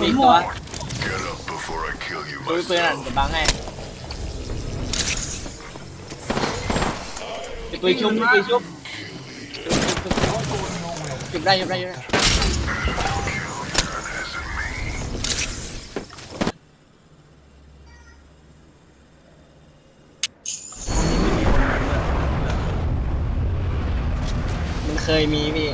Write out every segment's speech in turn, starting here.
มีอีกตัว Get up before I kill you ดูปืนอะ myself. เดี๋ยวบังให้มีปืนชุบมีปืนชุบชุบได้ชุบได้ชุบได้มันเคยมีพี่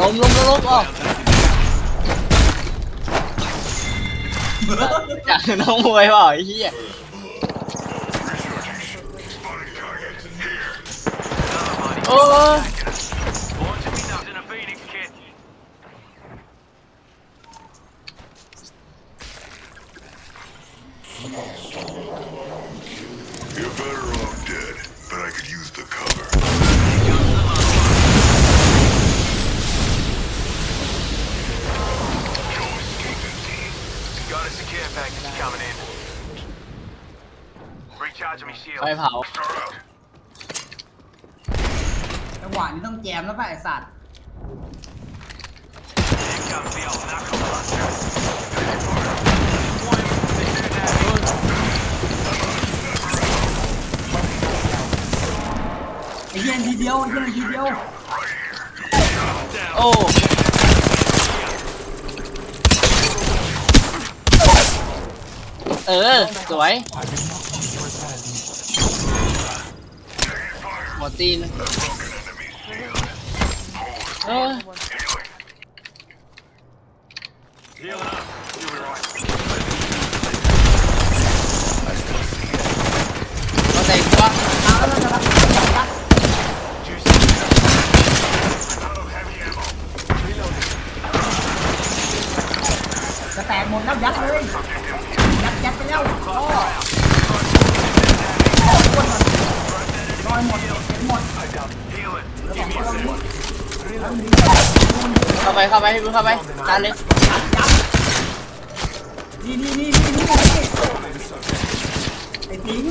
ล้มล้มล้มล้มออกจากน้องมวยเปล่าไอ้เหี้ย Spotting target. Here. Another Barney. โอ้ย ไฟ shield. เผา Start out. จังหวะนี้ต้องแจมแล้วป่ะไอสัตว์ Here comes the old knuckle cluster. Deployment for the two days. ไอ้เหี้ย็นทีเดียวไอ้เหี้ย็นทีเดียวโอ้เออ สวย หมดตีนเออ Healing up. You'll be right. เราแต่งตัวเอาแล้วจะรับรับ Juicy. Out of heavy ammo. จะแตกหมดแล้วยัดเลยยัดยัดไปแล้วพ่อพ่อคนมด รอยหมดเห็นหมด Healing. แล้วสองตัวนี้แล้วมีเข้าไปเข้าไปให้มึงเข้าไปจานเลยนี่นี่นี่นี่นี่ไอ้ติ๋ง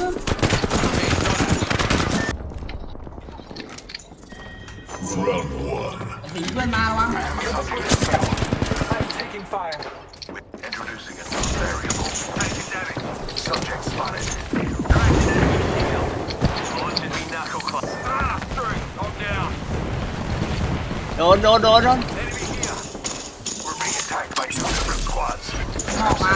Round one. ไอ้ติ๋งเพื่อนมาระวัง Introducing a new variable. Taking damage. Subject spotted. Cracking enemy shield. Launching me knuckle cluster. Ah, through. I'm down. โดนโดนโดนโดน Enemy here. We're being attacked by two different squads. ออกมา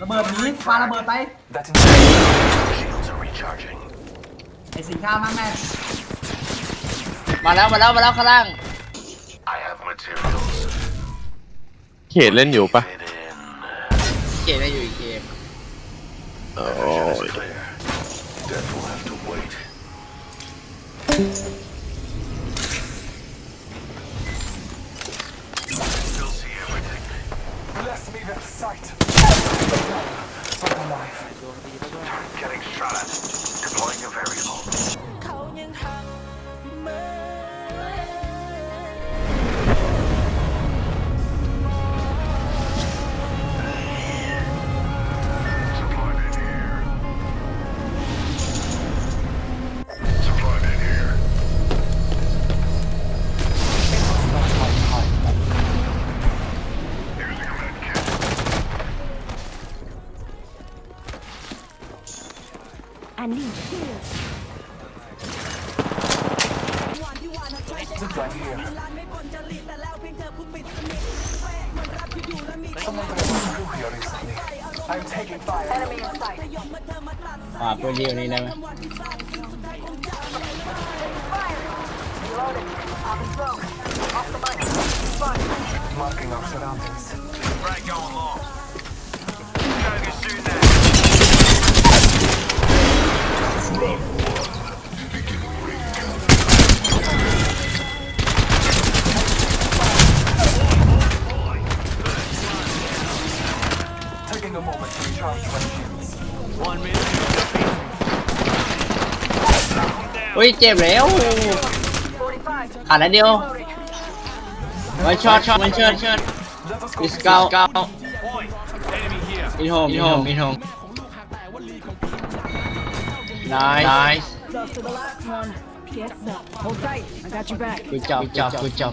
ระเบิดหนี้ปาระเบิดไป Shields are recharging. ไอ้สิงข้าวนั่นแม่มาแล้วมาแล้วมาแล้วข้างล่าง I have materials. เขตเล่นอยู่ปะ Get in. เกมได้อยู่อีกเกม โอ้ Vision ย is clear. Death will have to wait. In sight อ่าปืนดีกว่านี้ได้ไหม อุ้ยเจ็บแล้วขาดแล้วเดียววันช็อตช็อตวันช็อตช็อตดิสเกาเกา Oi, enemy here. อินโฮมอินโฮมอินโฮม nice Close to the last one. Get up. Hold tight. I got your back. good job good job good job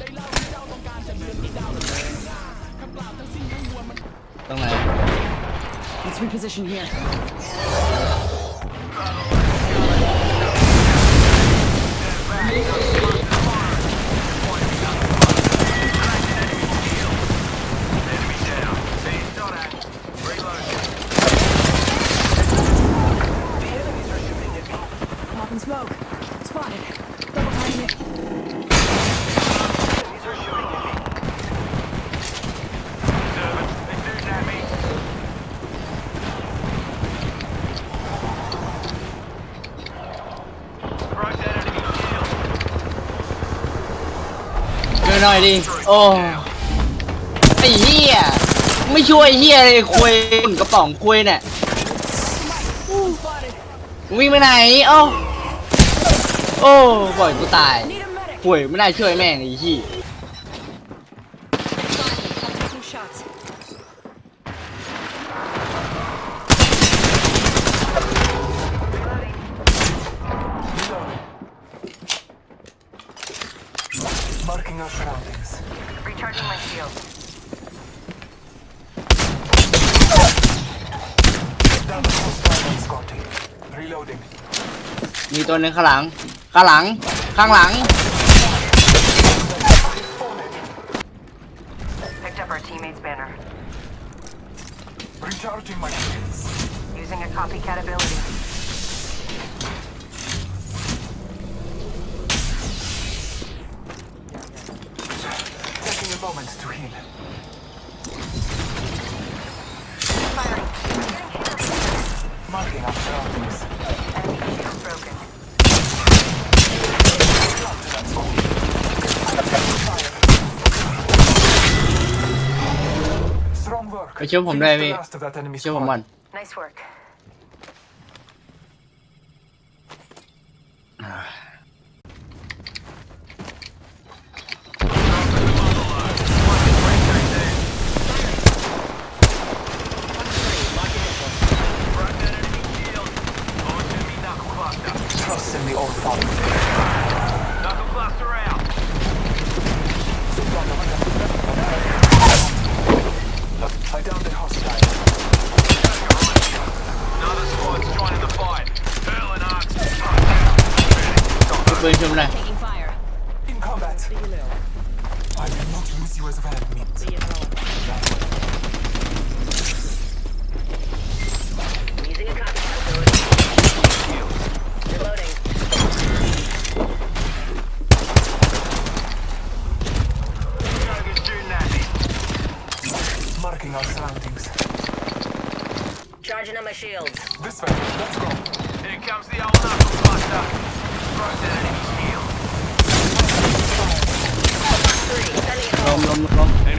ตรงไหน หน่อยดิ โอ้ไอ้เหี้ย ไม่ช่วยเหี้ยเลยคุยกระป๋องคุยเนี่ยวิ่งไปไหนเอ้าโอ้ปล่อยกูตายป่วยไม่ได้ช่วยแม่งไอ้ขี้ Two Recharging my shield. Down the hostile on Scotty. Reloading. มีตัวหนึงข้างหลัง ข้างหลัง ข้างหลัง Picked up our teammate's banner. Recharging my shields. Using a copycat ability. ไปช่วยผมด้วย Finish พี่ the last of that enemy ช่วยผมก่อน squad. Nice work. Broke that ล้ม home. ล้มล้ม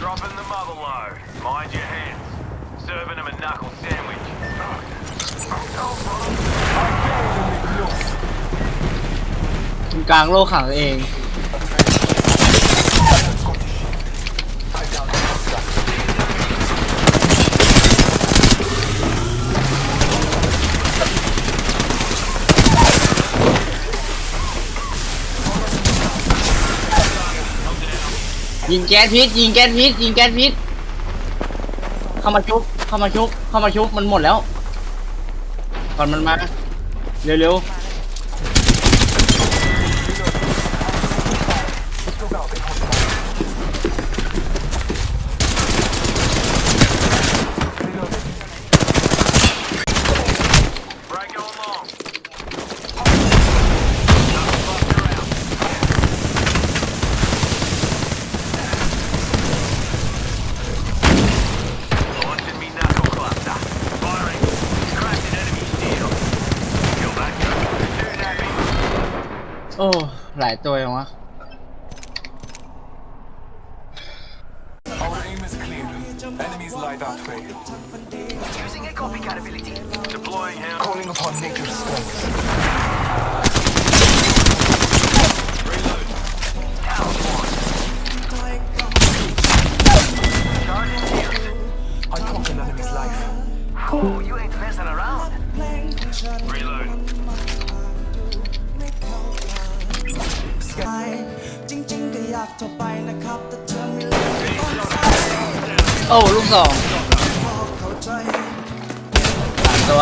Dropping the mother load. Mind your hands. Serving him a knuckle sandwich. Oh, no, ตรงกลางโลกขังตัวเอง ยิงแก๊สพิษยิงแก๊สพิษยิงแก๊สพิษเข้ามาชุบเข้ามาชุบเข้ามาชุบมันหมดแล้ว ก่อนมันมา เร็วๆ โอ้ หลายตัวยังวะ Our aim is clear. Enemies lie that way. Using a copycat ability. Deploying him. Calling upon nature's strength. โอ้ลูกสองสามตัว